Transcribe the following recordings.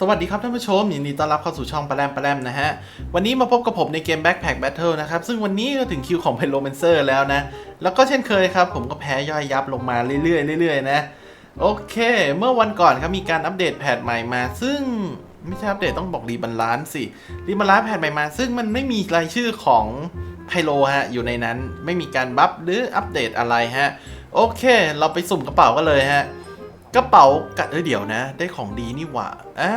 สวัสดีครับท่านผู้ชมยินดีต้อนรับเข้าสู่ช่องปลาแรมปลาแรมนะฮะ วันนี้มาพบกับผมในเกม Backpack Battle นะครับ ซึ่งวันนี้ก็ถึงคิวของ p y r o m a n c e r แล้วนะ แล้วก็เช่นเคยครับ ผมก็แพ้ย่อยยับลงมาเรื่อยๆเรื่อยๆนะ โอเค เมื่อวันก่อนครับมีการอัปเดตแพทใหม่มา ซึ่งไม่ใช่อัปเดตต้องบอกรีบันลานสิรีบันลานแพทใหม่มา ซึ่งมันไม่มีรายชื่อของไพโลฮะอยู่ในนั้นไม่มีการบัฟหรืออัปเดตอะไรฮะโอเค เราไปสุ่มกระเป๋ากันเลยฮะ กระเป๋ากะเอ้ยเดี๋ยวนะ ได้ของดีนี่หว่าอ่า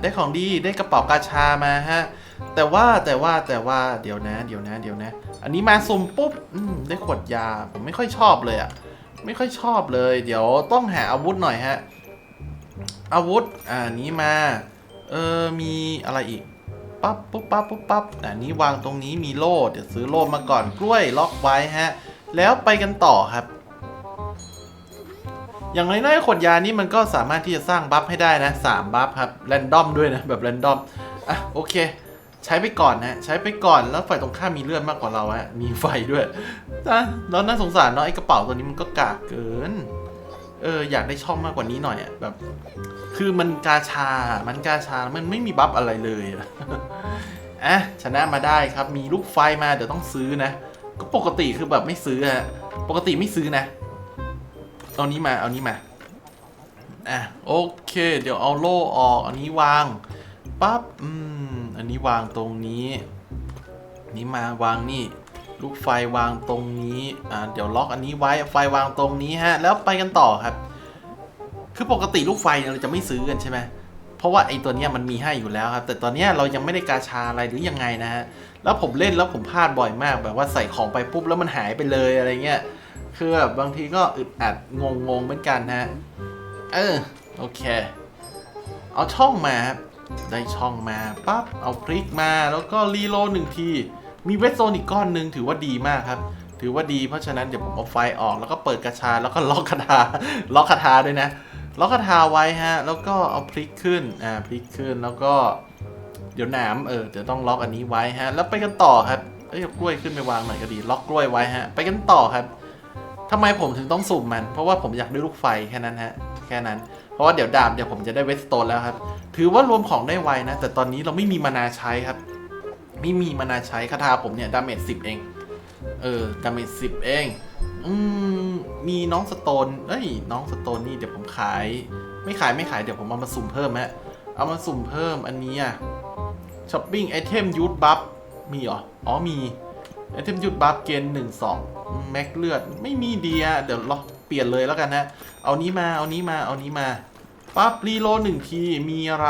ได้ของดีได้กระเป๋ากาชามาฮะแต่ว่าแต่ว่าแต่ว่าเดี๋ยวนะ เดี๋ยวนะ เดี๋ยวนะ อันนี้มาสุ่มปุ๊บอืมได้ขวดยาผมไม่ค่อยชอบเลยอะไม่ค่อยชอบเลย เดี๋ยวต้องหาอาวุธหน่อยฮะอาวุธอ่านี้มาเออมีอะไรอีกปั๊บปุ๊บปั๊บปุ๊บปั๊บอันนี้วางตรงนี้มีโล่เดี๋ยวซื้อโล่มาก่อนกล้วยล็อกไว้ฮะ แล้วไปกันต่อครับ อย่างน้อยๆขวดยานี่มันก็สามารถที่จะสร้างบัฟให้ได้นะสามบัฟครับแรนดอมด้วยนะแบบแรนดอมอะโอเค ใช้ไปก่อนนะใช้ไปก่อนแล้วฝ่ายตรงข้ามมีเลือดมากกว่าเราฮะมีไฟด้วยนะแล้วน่าสงสารเนาะไอ้กระเป๋าตัวนี้มันก็กากเกินเอออยากได้ช่องมากกว่านี้หน่อยอะแบบ คือมันกาชา มันกาชา มันไม่มีบัฟอะไรเลยอะอะชนะมาได้ครับมีลูกไฟมาเดี๋ยวต้องซื้อนะ ก็ปกติคือแบบไม่ซื้อฮะปกติไม่ซื้อนะ เอานี้มาเอานี้มาอะโอเค เดี๋ยวเอาโล่ออก อันนี้วางปั๊บอืมอันนี้วางตรงนี้นี้มาวางนี่ ลูกไฟวางตรงนี้อ่าเดี๋ยวล็อกอันนี้ไว้ไฟวางตรงนี้ฮะ แล้วไปกันต่อครับ คือปกติลูกไฟเนี่ยเราจะไม่ซื้อกันใช่ไหมเพราะว่าไอ้ตัวเนี้ยมันมีให้อยู่แล้วครับ แต่ตอนเนี้ยเรายังไม่ได้กาชาอะไรหรือยังไงนะฮะแล้วผมเล่นแล้วผมพลาดบ่อยมากแบบว่าใส่ของไปปุ๊บแล้วมันหายไปเลยอะไรเงี้ย คือแบบบางทีก็อึดอัดงงงๆเหมือนกันนะฮะ เออ โอเค เอาช่องมาครับ ได้ช่องมาปั๊บ เอาพลิกมาแล้วก็รีโลหนึ่งที มีเวทโซนอีกก้อนหนึ่งถือว่าดีมากครับ ถือว่าดีเพราะฉะนั้นเดี๋ยวผมเอาไฟออกแล้วก็เปิดกระชาแล้วก็ล็อกคาถาล็อกคาถาด้วยนะ ล็อกคาถาไว้ฮะ แล้วก็เอาพลิกขึ้น อ่าพลิกขึ้นแล้วก็ เดี๋ยวหนามเออเดี๋ยวต้องล็อกอันนี้ไว้ฮะ แล้วไปกันต่อครับ เอ้ยเอากล้วยขึ้นไปวางหน่อยก็ดี ล็อกกล้วยไว้ฮะ ไปกันต่อครับ ทำไมผมถึงต้องสุ่มมัน เพราะว่าผมอยากได้ลูกไฟแค่นั้นฮะ แค่นั้น เพราะว่าเดี๋ยวดาบเดี๋ยวผมจะได้เวสโตนแล้วครับ ถือว่ารวมของได้ไวนะ แต่ตอนนี้เราไม่มีมานาใช้ครับ ไม่มีมานาใช้คาถาผมเนี่ยดาเมจสิบเอง เออ ดาเมจสิบเอง อืม มีน้องสโตน เอ้ย น้องสโตนนี่เดี๋ยวผมขาย ไม่ขายไม่ขายเดี๋ยวผมเอามาสุ่มเพิ่มฮะ เอามาสุ่มเพิ่มอันนี้อะช้อปปิ้งไอเทมยูทบัฟมีเหรอ อ๋อมี ไอเทมยูทบัฟเกณฑ์หนึ่งสองแม็กเลือดไม่มีเดีอะเดี๋ยวเราเปลี่ยนเลยแล้วกันนะ เอานี้มาเอานี้มาเอานี้มาปั๊บรีโหลหนึ่งทีมีอะไร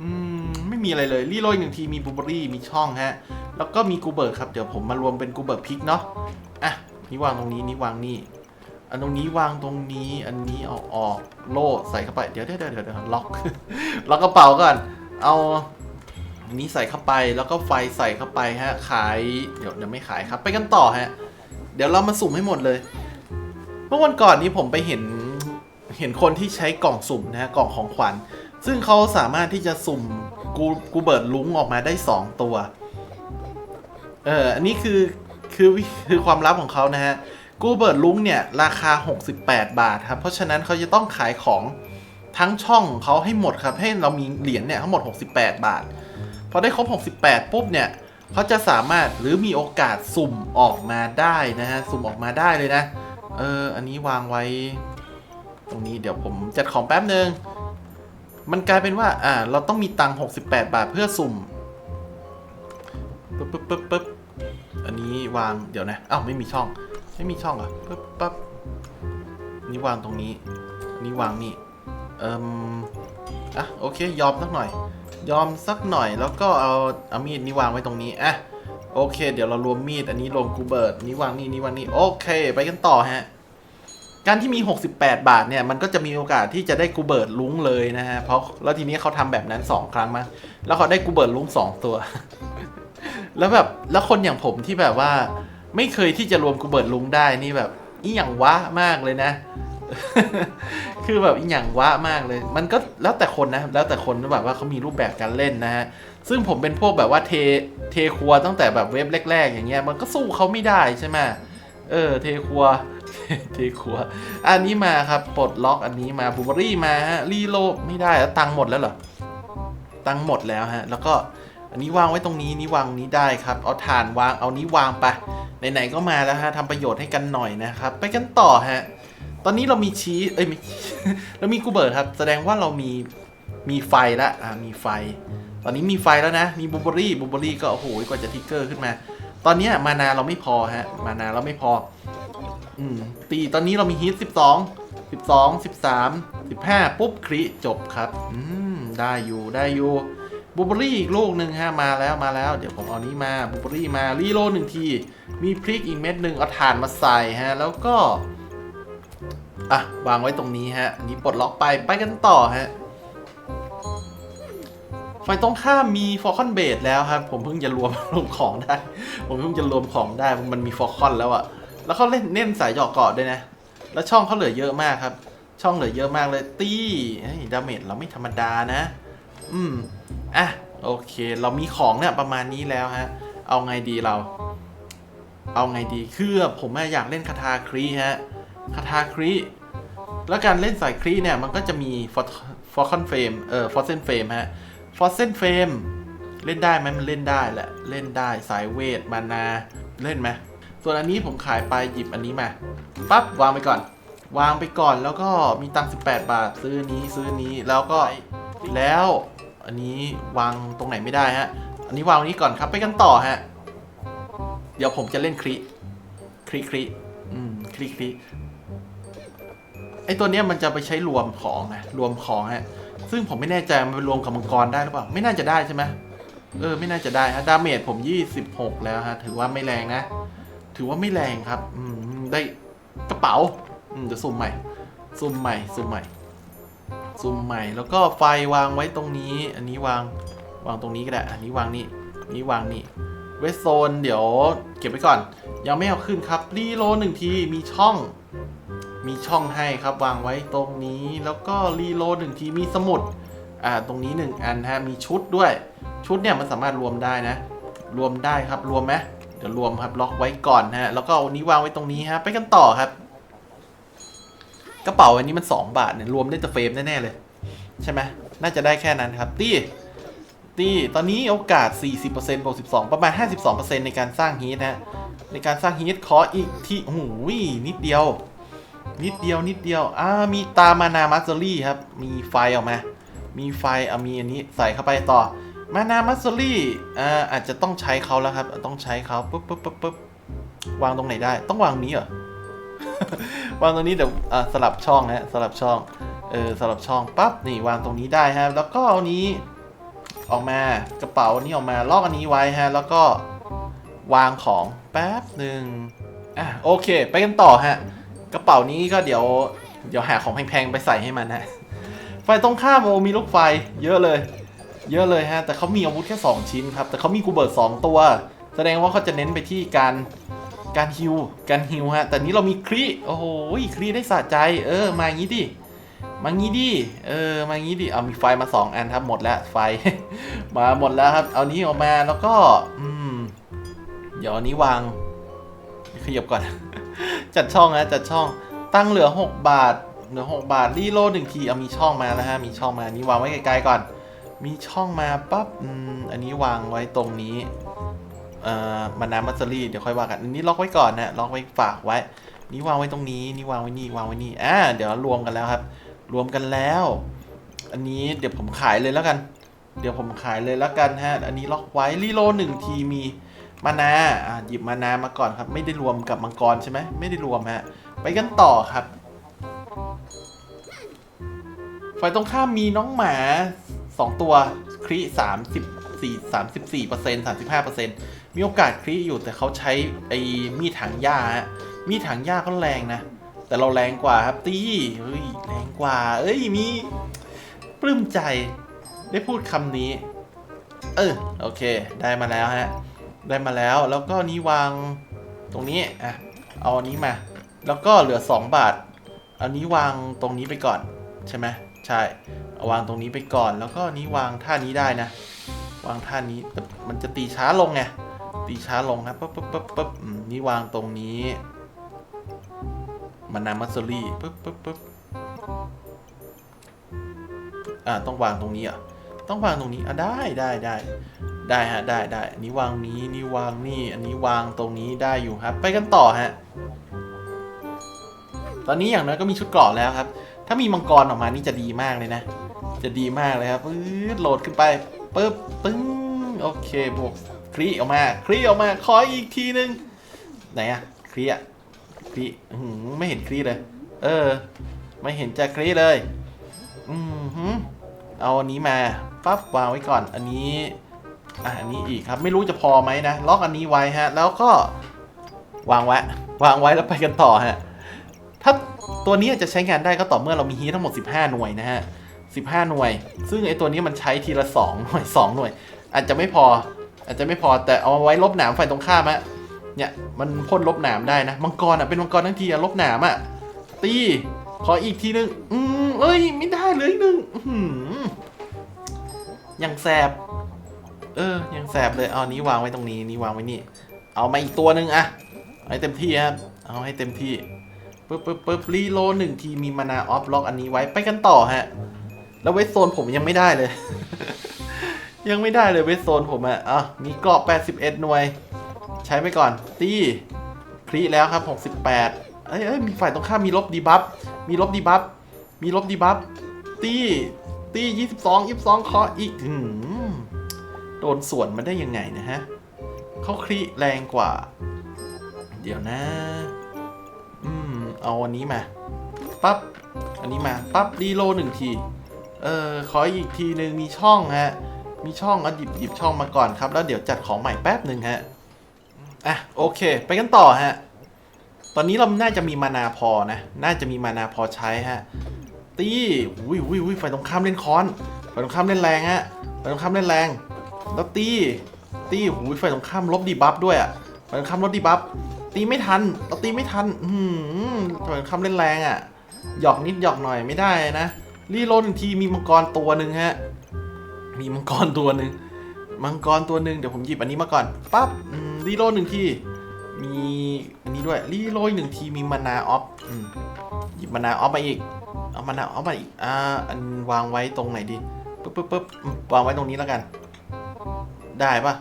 อืมไม่มีอะไรเลยรีโหลหนึ่งทีมีบูเบอรี่มีช่องฮะ แล้วก็มีกูเบิร์กครับเดี๋ยวผมมารวมเป็นกูเบิร์กพิกเนาะอะนี่วางตรงนี้นี่วางนี่อันตรงนี้วางตรงนี้อันนี้เอาออกโล่ใส่เข้าไปเดี๋ยวเดี๋ยวเดี๋ยวล็อกล็อกกระเป๋าก่อนเอา อันนี้ใส่เข้าไปแล้วก็ไฟใส่เข้าไปฮะ ขาย เดี๋ยวเดี๋ยวไม่ขายครับ ไปกันต่อฮะ เดี๋ยวเรามาสุ่มให้หมดเลย เมื่อวันก่อนนี้ผมไปเห็นเห็นคนที่ใช้กล่องสุ่มนะฮะกล่องของขวัญ ซึ่งเขาสามารถที่จะสุ่มกูกูเบิร์ดลุงออกมาได้ 2 ตัว เอออันนี้คือคือคือความลับของเขานะฮะกูเบิร์ดลุงเนี่ย ราคา 68 บาทครับ เพราะฉะนั้นเขาจะต้องขายของทั้งช่องเขาให้หมดครับ ให้เรามีเหรียญเนี่ยทั้งหมด 68 บาท อได้ครบ 68 ปุ๊บเนี่ยเขาจะสามารถหรือมีโอกาสสุ่มออกมาได้นะฮะ สุ่มออกมาได้เลยนะ เออ อันนี้วางไว้ ตรงนี้เดี๋ยวผมจัดของแป๊บนึง มันกลายเป็นว่า อ่า เราต้องมีตังค์68 บาทเพื่อสุ่ม ปึ๊บปึ๊บปึ๊บปึ๊บอันนี้วาง เดี๋ยวนะอ้าวไม่มีช่อง ไม่มีช่องเหรอ ปึ๊บปั๊บนี่วางตรงนี้ นี่วางนี่ เอิมอะ โอเค ยอมสักหน่อย ยอมสักหน่อยแล้วก็เอาเอามีดนี่วางไว้ตรงนี้อะโอเค เดี๋ยวเรารวมมีดอันนี้รวมกูเบิร์ดนี่วางนี่นี่วางนี่โอเค ไปกันต่อฮะการที่มี 68 บาทเนี่ย มันก็จะมีโอกาสที่จะได้กูเบิร์ดลุ้งเลยนะฮะ เพราะแล้วทีนี้เขาทำแบบนั้น 2 ครั้งมาแล้วเขาได้กูเบิร์ดลุ้ง2 ตัว แล้วแบบแล้วคนอย่างผมที่แบบว่า ไม่เคยที่จะรวมกูเบิร์ดลุ้งได้นี่แบบอีหยังวะมากเลยนะ คือแบบอีหยังวะมากเลย มันก็แล้วแต่คนนะ แล้วแต่คนแบบว่าเขามีรูปแบบการเล่นนะฮะ ซึ่งผมเป็นพวกแบบว่าเทเทครัวตั้งแต่แบบเว็บแรก ๆ อย่างเงี้ย มันก็สู้เขาไม่ได้ใช่ไหมเออ เทครัว เทครัว อันนี้มาครับ ปลดล็อกอันนี้มาบูเบอรี่มาฮะ รีโลไม่ได้แล้วตังค์หมดแล้วเหรอ ตังค์หมดแล้วฮะ แล้วก็อันนี้วางไว้ตรงนี้นี่วางนี้ได้ครับ เอาถ่านวาง เอานี้วางไป ไหนๆก็มาแล้วฮะทำประโยชน์ให้กันหน่อยนะครับ ไปกันต่อฮะ ตอนนี้เรามีชีสเอ้ยไม่ เรามีกูเบิร์ตครับ แสดงว่าเรามีมีไฟแล้วอ่ามีไฟ ตอนนี้มีไฟแล้วนะ มีบูเบอรี่บูเบอรี่ก็โอ้โหกว่าจะทิกเกอร์ขึ้นมา ตอนนี้มานาเราไม่พอฮะ มานาเราไม่พอ อืม ตีตอนนี้เรามีฮีทสิบสองสิบสองสิบสามสิบห้าปุ๊บคริจบครับ อืม ได้อยู่ได้อยู่บูเบอรี่อีกลูกหนึ่งฮะมาแล้วมาแล้ว เดี๋ยวผมเอานี้มาบูเบอรี่มารีโลหนึ่งที มีพริกอีกเม็ดหนึ่งเอาถ่านมาใส่ฮะ แล้วก็ อะ วางไว้ตรงนี้ฮะ อันนี้ปลดล็อกไป ไปกันต่อฮะฝ่ายตรงข้ามมีฟอร์คอนเบดแล้วครับ ผมเพิ่งจะรวมรวมของได้ ผมเพิ่งจะรวมของได้ มันมีฟอร์คอนแล้วอะแล้วเขาเล่นเน้นสายหยอกเกาะด้วยนะ แล้วช่องเขาเหลือเยอะมากครับ ช่องเหลือเยอะมากเลย ตี้ดาเมจเราไม่ธรรมดานะ อืม อะ โอเค เรามีของเนี่ยประมาณนี้แล้วฮะ เอาไงดีเรา เอาไงดี คือผมอยากเล่นคาทาครีฮะ คาทาครีแล้วการเล่นสายครีเนี่ย มันก็จะมีฟอร์คอนเฟมเอ่อฟอร์เซนเฟมฮะฟอร์เซนเฟรมเล่นได้ไหมมันเล่นได้แหละ เล่นได้สายเวทมานา เล่นไหมส่วนอันนี้ผมขายไปหยิบอันนี้มาปั๊บวางไปก่อน วางไปก่อนแล้วก็มีตังค์18 บาท ซื้อนี้ซื้อนี้แล้วก็แล้วอันนี้วางตรงไหนไม่ได้ฮะ อันนี้วางตรงนี้ก่อนครับไปกันต่อฮะ เดี๋ยวผมจะเล่นคริคริคริอืมคริคริ ไอตัวเนี้ยมันจะไปใช้รวมของนะรวมของฮะซึ่งผมไม่แน่ใจมันไปรวมกับมังกรได้หรือเปล่าไม่น่าจะได้ใช่ไหมเออไม่น่าจะได้ฮะดาเมจผม 26 แล้วฮะถือว่าไม่แรงนะ ถือว่าไม่แรงครับอืมได้กระเป๋าอืมเดี๋ยวซุ่มใหม่ซุ่มใหม่ซุ่มใหม่ซุ่มใหม่แล้วก็ไฟวางไว้ตรงนี้ อันนี้วางวางตรงนี้ก็ได้ อันนี้วางนี่นี้วางนี่เวสโซนเดี๋ยวเก็บไว้ก่อน ยังไม่เอาขึ้นครับรีโลหนึ่งทีมีช่อง มีช่องให้ครับวางไว้ตรงนี้ แล้วก็รีโหลดหนึ่งทีมีสมุดอ่าตรงนี้หนึ่งอันฮะมีชุดด้วย ชุดเนี่ยมันสามารถรวมได้นะ รวมได้ครับรวมไหมเดี๋ยวรวมครับล็อกไว้ก่อนฮะแล้วก็เอานี้วางไว้ตรงนี้ฮะไปกันต่อครับ กระเป๋าอันนี้มัน 2 บาทเนี่ยรวมได้แต่เฟรมแน่ๆเลย ใช่ไหมน่าจะได้แค่นั้นครับตี้ตี้ตอนนี้โอกาส 40%บวก12 ประมาณ 52%ในการสร้างฮีทนะในการสร้างฮีทขออีกที่โอ้โหนิดเดียว นิดเดียวนิดเดียว อ่า มีตามานามัสเซอรี่ครับ มีไฟออกมา มีไฟเอามีอันนี้ใส่เข้าไปต่อ มานามัสเซอรี่ อ่า อาจจะต้องใช้เขาแล้วครับ ต้องใช้เขาปุ๊บปุ๊บปุ๊บปุ๊บวางตรงไหนได้ ต้องวางนี้เหรอ วางตรงนี้เดี๋ยว อ่า สลับช่องฮะ สลับช่อง เออ สลับช่อง ปั๊บ นี่วางตรงนี้ได้ฮะ แล้วก็เอานี้ออกมากระเป๋านี้ออกมาลอกอันนี้ไว้ฮะ แล้วก็วางของแป๊บหนึ่งอะ โอเค ไปกันต่อฮะ กระเป๋านี้ก็เดี๋ยว เดี๋ยวหาของแพงๆไปใส่ให้มันนะไฟตรงข้ามโอมีลูกไฟ เยอะเลย เยอะเลยฮะ แต่เขามีอาวุธแค่ 2 ชิ้นครับ แต่เขามีกูเบิร์ตสตัว แสดงว่าเขาจะเน้นไปที่การการฮิวการฮิวฮะ แต่นี้เรามีครีโอ้โหครีได้สะใจ เออ มางี้ดิ มางี้ดิ เออ มางี้ดิ เอามีไฟมา 2 อันครับ หมดแล้วไฟ มาหมดแล้วครับ เอานี้ออกมาแล้วก็ อืม เดี๋ยวอันนี้วางขยับก่อน จัดช่องนะจัดช่องตั้งเหลือ 6 บาทเหลือ 6 บาทรีโลดหนึ่งทีเอามีช่องมาแล้วฮะมีช่องมานี้วางไว้ไกลๆก่อน มีช่องมาปั๊บอันนี้วางไว้ตรงนี้เอ่อมานามัสซอรี่เดี๋ยวค่อยว่ากันอันนี้ล็อกไว้ก่อนนะล็อกไว้ฝากไว้ นี่วางไว้ตรงนี้นี่วางไว้นี่วางไว้นี่อ่าเดี๋ยวรวมกันแล้วครับ รวมกันแล้ว อันนี้เดี๋ยวผมขายเลยแล้วกัน เดี๋ยวผมขายเลยแล้วกันฮะอันนี้ล็อกไว้รีโลหนึ่งทีมี มานาอะหยิบมานามาก่อนครับ ไม่ได้รวมกับมังกรใช่ไหมไม่ได้รวมฮะไปกันต่อครับฝ่ายตรงข้ามมีน้องหมา 2 ตัวคริ34 34เปอร์เซ็นต์35เปอร์เซ็นต์มีโอกาสคริอยู่แต่เขาใช้ไอ้มีดถังหญ้าฮะมีดถังหญ้าเขาแรงนะ แต่เราแรงกว่าครับตีเฮ้ยแรงกว่า เอ้ยมีปลื้มใจได้พูดคำนี้ เออโอเค ได้มาแล้วฮะ ได้มาแล้ว แล้วก็นี้วางตรงนี้อะเอาอันนี้มา แล้วก็เหลือ 2 บาทอานี้วางตรงนี้ไปก่อนใช่ไหมใช่เอาวางตรงนี้ไปก่อน แล้วก็นี้วางท่านี้ได้นะ วางท่านี้แต่มันจะตีช้าลงไงตีช้าลงนะปุ๊บปุ๊บปุ๊บปุ๊บนี่วางตรงนี้มานามัสซอรี่ปึ๊บปึ๊บปึ๊บอ่าต้องวางตรงนี้อะต้องวางตรงนี้อะได้ได้ได้ ได้ฮะได้ได้อันนี้วางนี้นี่วางนี่ อันนี้วางตรงนี้ได้อยู่ครับ ไปกันต่อฮะ ตอนนี้อย่างน้อยก็มีชุดเกราะแล้วครับ ถ้ามีมังกรออกมานี่จะดีมากเลยนะ จะดีมากเลยครับปื๊ดโหลดขึ้นไปปึ๊บปึ้งโอเคบวกคลีออกมาคลีออกมาขออีกทีนึงไหนอะคลีอะคลีหือไม่เห็นคลีเลย เออ ไม่เห็นจะคลีเลย อืมเอาอันนี้มาปั๊บวางไว้ก่อน อันนี้ อะอันนี้อีกครับไม่รู้จะพอไหมนะล็อกอันนี้ไว้ฮะ แล้วก็วางไว้วางไว้แล้วไปกันต่อฮะถ้าตัวนี้จะใช้งานได้ก็ต่อเมื่อเรามีฮีททั้งหมด 15 หน่วยนะฮะ15 หน่วย ซึ่งไอตัวนี้มันใช้ทีละ 2 หน่วย 2 หน่วย อาจจะไม่พอ อาจจะไม่พอแต่เอาไว้ลบหนามฝ่ายตรงข้ามอะเนี่ยมันพ่นลบหนามได้นะมังกรอะเป็นมังกรทั้งทีอะลบหนามอะตีขออีกทีนึง อืมเอ้ย ไม่ได้เลยหนึ่งอื้อหือยังแสบ เออ ยังแสบเลย เอานี้วางไว้ตรงนี้ นี่วางไว้นี่ เอามาอีกตัวหนึ่งอะให้เต็มที่ครับ เอาให้เต็มที่ปึ๊บปึ๊บปึ๊บรีโลหนึ่งทีมีมานาออฟล็อกอันนี้ไว้ ไปกันต่อฮะ แล้วเวสโซนผมยังไม่ได้เลย ยังไม่ได้เลยเวสโซนผมอะอะมีเกราะ81 หน่วย ใช้ไปก่อน ตีคลีแล้วครับ 68 เอ้ยเอ้ยมีฝ่ายตรงข้ามมีลบดีบัฟ มีลบดีบัฟ มีลบดีบัฟ ตี ตี 22 22เคาะอีกหืม โดนสวนมาได้ยังไงนะฮะเขาคลีแรงกว่า เดี๋ยวนะ อืม เอาอันนี้มาปั๊บ อันนี้มาปั๊บรีโลหนึ่งที เออขออีกทีหนึ่งมีช่องฮะ มีช่องเอาหยิบหยิบช่องมาก่อนครับ แล้วเดี๋ยวจัดของใหม่แป๊บหนึ่งฮะ อะโอเค ไปกันต่อฮะ ตอนนี้เราน่าจะมีมานาพอนะ น่าจะมีมานาพอใช้ฮะ ตีอุ้ยอุ้ยอุ้ยฝ่ายตรงข้ามเล่นค้อนฝ่ายตรงข้ามเล่นแรงฮะฝ่ายตรงข้ามเล่นแรง แล้วตี ตีอุ้ยฝ่ายตรงข้ามลบดีบัฟด้วยอะฝ่ายตรงข้ามลบดีบัฟตีไม่ทันเราตีไม่ทันอืมฝ่ายตรงข้ามเล่นแรงอะ หยอกนิดหยอกหน่อยไม่ได้นะรีโหลดหนึ่งทีมีมังกรตัวหนึ่งฮะ มีมังกรตัวหนึ่งมังกรตัวหนึ่งเดี๋ยวผมหยิบอันนี้มาก่อนปั๊บรีโหลดหนึ่งทีมีอันนี้ด้วยรีโหลดหนึ่งทีมีมานาออฟหยิบมานาออฟมาอีกเอามานาออฟมาอีกอ่าอันวางไว้ตรงไหนดีปึ๊บปึ๊บปึ๊บวางไว้ตรงนี้แล้วกัน ได้ปะ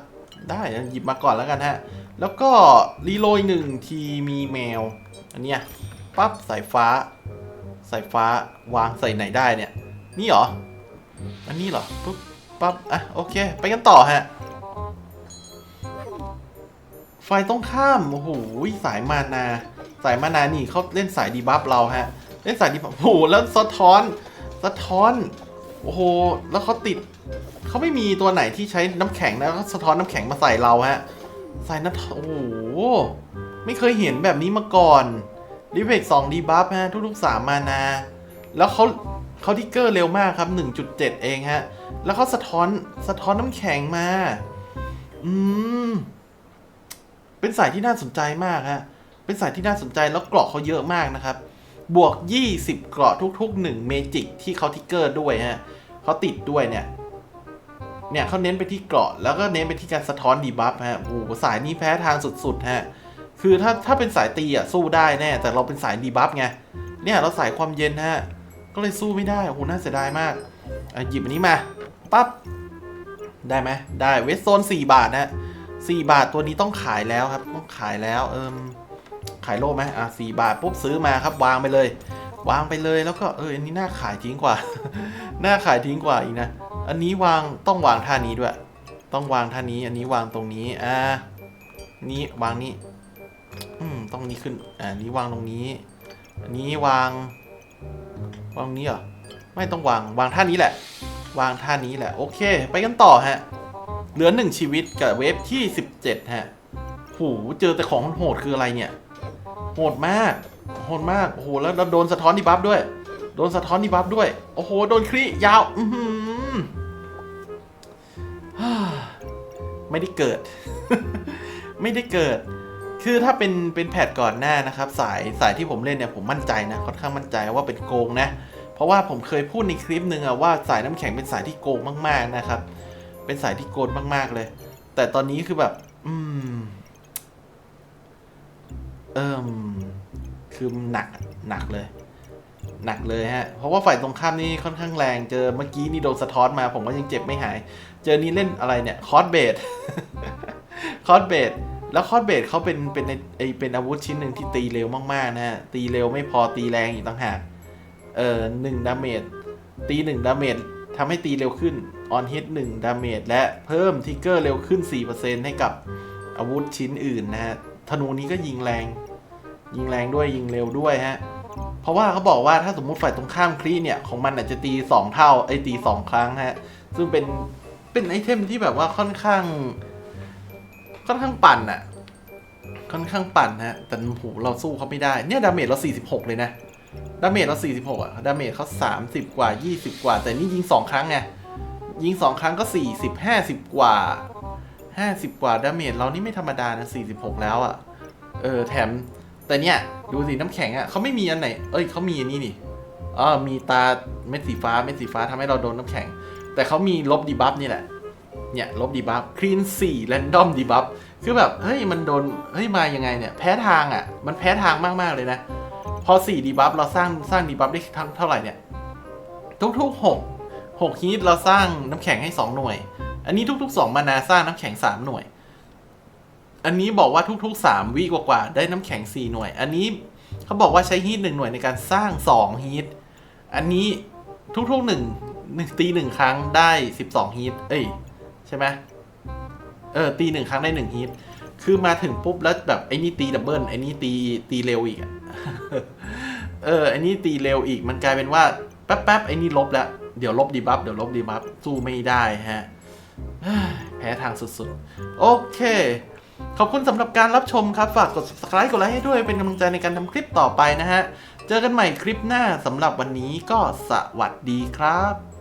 ได้หยิบมาก่อนแล้วกันฮะ แล้วก็รีโหลดหนึ่งทีมีแมว อันเนี้ยปั๊บสายฟ้า สายฟ้าวางใส่ไหนได้เนี่ย นี่เหรอ อันนี้เหรอปุ๊บปั๊บอะโอเค ไปกันต่อฮะ ไฟต้องข้ามโอ้โหสายมานา สายมานานี่เขาเล่นสายดีบัฟเราฮะ เล่นสายดีบัฟโอ้โหแล้วสะท้อน สะท้อน โอ้โห แล้วเขาติด เขาไม่มีตัวไหนที่ใช้น้ำแข็งนะแล้วสะท้อนน้ำแข็งมาใส่เราฮะ ใส่น้ำโอ้โห ไม่เคยเห็นแบบนี้มาก่อนรีเฟกสองดีบัฟฮะ ทุกๆสามมานา แล้วเขาเขาทิกเกอร์เร็วมากครับ 1.7 เองฮะ แล้วเขาสะท้อนสะท้อนน้ำแข็งมา อืม เป็นสายที่น่าสนใจมากฮะ เป็นสายที่น่าสนใจแล้วกราะเขาเยอะมากนะครับ บวก 20 เกราะทุก ๆ 1 เมจิกที่เขาทิกเกอร์ด้วยฮะเขาติดด้วยเนี่ย เนี่ยเขาเน้นไปที่เกราะ แล้วก็เน้นไปที่การสะท้อนดีบัฟฮะโอ้โหสายนี้แพ้ทางสุดๆฮะคือถ้าถ้าเป็นสายตีอะสู้ได้แน่ แต่เราเป็นสายดีบัฟไงเนี่ยเราสายความเย็นฮะก็เลยสู้ไม่ได้โอ้โหน่าเสียดายมากอะหยิบอันนี้มาปั๊บได้ไหมได้เวสโซน4 บาทนะ4บาทตัวนี้ต้องขายแล้วครับ ต้องขายแล้วเอิม ขายโลไหมอะ4บาทปุ๊บซื้อมาครับวางไปเลย วางไปเลยแล้วก็เอออันนี้น่าขายทิ้งกว่า น่าขายทิ้งกว่าอีกนะ อันนี้วางต้องวางท่านี้ด้วย ต้องวางท่านี้ อันนี้วางตรงนี้อ่านี้วางนี้อืมต้องนี้ขึ้นอ่านี้วางตรงนี้ อันนี้วาง วางนี้เหรอไม่ต้องวางวางท่านี้แหละ วางท่านี้แหละ โอเค ไปกันต่อฮะเหลือหนึ่งชีวิตกับเวฟที่ 17 ฮะโหเจอแต่ของโหดคืออะไรเนี่ย โหดมากโหดมากโอ้โหแล้วเราโดนสะท้อนดีบัฟด้วย โดนสะท้อนดีบัฟด้วย โอ้โห โดนครียาว อือหือฮ่าไม่ได้เกิด ไม่ได้เกิด คือถ้าเป็นเป็นแพทก่อนหน้านะครับ สายสายที่ผมเล่นเนี่ยผมมั่นใจนะค่อนข้างมั่นใจว่าเป็นโกงนะ เพราะว่าผมเคยพูดในคลิปหนึ่งอะว่าสายน้ำแข็งเป็นสายที่โกงมาก ๆนะครับ เป็นสายที่โกงมากๆเลย แต่ตอนนี้คือแบบ อืม เอิมคือหนักหนักเลย หนักเลยฮะ เพราะว่าฝ่ายตรงข้ามนี่ค่อนข้างแรงเจอเมื่อกี้นี่โดนสะท้อนมา ผมก็ยังเจ็บไม่หาย เจอนี้เล่นอะไรเนี่ยคอร์สเบดคอร์สเบดแล้วคอร์สเบดเขาเป็นเป็นไอเป็นอาวุธชิ้นหนึ่งที่ตีเร็วมากๆนะฮะตีเร็วไม่พอตีแรงอีกต่างหากเออหนึ่งดาเมจตีหนึ่งดาเมจทำให้ตีเร็วขึ้นออนฮิตหนึ่งดาเมจและเพิ่มทิกเกอร์เร็วขึ้น 4%ให้กับอาวุธชิ้นอื่นนะฮะธนูนี้ก็ยิงแรง ยิงแรงด้วยยิงเร็วด้วยฮะ เพราะว่าเขาบอกว่าถ้าสมมุติฝ่ายตรงข้ามคลีเนี่ยของมันอาจจะตี 2 เท่าไอ้ตี 2 ครั้งฮะ ซึ่งเป็นเป็นไอเทมที่แบบว่าค่อนข้าง ค่อนข้างปั่นอะค่อนข้างปั่นฮะ แต่โหเราสู้เขาไม่ได้ เนี่ยดาเมจเรา 46 เลยนะ ดาเมจเรา 46อะดาเมจเขา30 กว่า 20 กว่า แต่นี่ยิง 2 ครั้งไง ยิง 2 ครั้งก็ 40 50 กว่า 50 กว่า ดาเมจเรานี่ไม่ธรรมดานะ 46 แล้วอะเออ แถม แต่เนี่ยดูสิน้ำแข็งอะเขาไม่มีอันไหน เอ้ยเขามีอันนี้นี่อ๋อมีตาเม็ดสีฟ้าเม็ดสีฟ้าทำให้เราโดนน้ำแข็ง แต่เขามีลบดีบัฟนี่แหละ เนี่ยลบดีบัฟคลีนสี่แรนดอมดีบัฟคือแบบเฮ้ยมันโดนเฮ้ยมายังไงเนี่ยแพ้ทางอะมันแพ้ทางมากๆเลยนะ พอ4ดีบัฟเราสร้างสร้างดีบัฟได้ทั้งเท่าไหร่เนี่ยทุกๆ6 6ฮีทเราสร้างน้ำแข็งให้2หน่วย อันนี้ทุกๆ2มานาสร้างน้ำแข็ง3หน่วย อันนี้บอกว่าทุกๆ 3 วิกว่าๆได้น้ำแข็ง 4 หน่วย อันนี้เขาบอกว่าใช้ฮีท1หน่วยในการสร้าง 2 ฮีท อันนี้ทุกๆ1หนึ่งตีหนึ่งครั้งได้ 12 ฮีท เอ้ย ใช่ไหมเออตีหนึ่งครั้งได้ 1 ฮีท คือมาถึงปุ๊บแล้วแบบไอ้นี่ตีดับเบิลไอ้นี่ตีตีเร็วอีกเออไอ้นี่ตีเร็วอีกมันกลายเป็นว่าแป๊บแป๊บๆไอ้นี่ลบแล้วเดี๋ยวลบดีบัฟเดี๋ยวลบดีบัฟสู้ไม่ได้ฮะแพ้ทางสุดๆ โอเค ขอบคุณสำหรับการรับชมครับ ฝากกด subscribe กดไลค์ให้ด้วยเป็นกำลังใจในการทำคลิปต่อไปนะฮะ เจอกันใหม่คลิปหน้าสำหรับวันนี้ก็สวัสดีครับ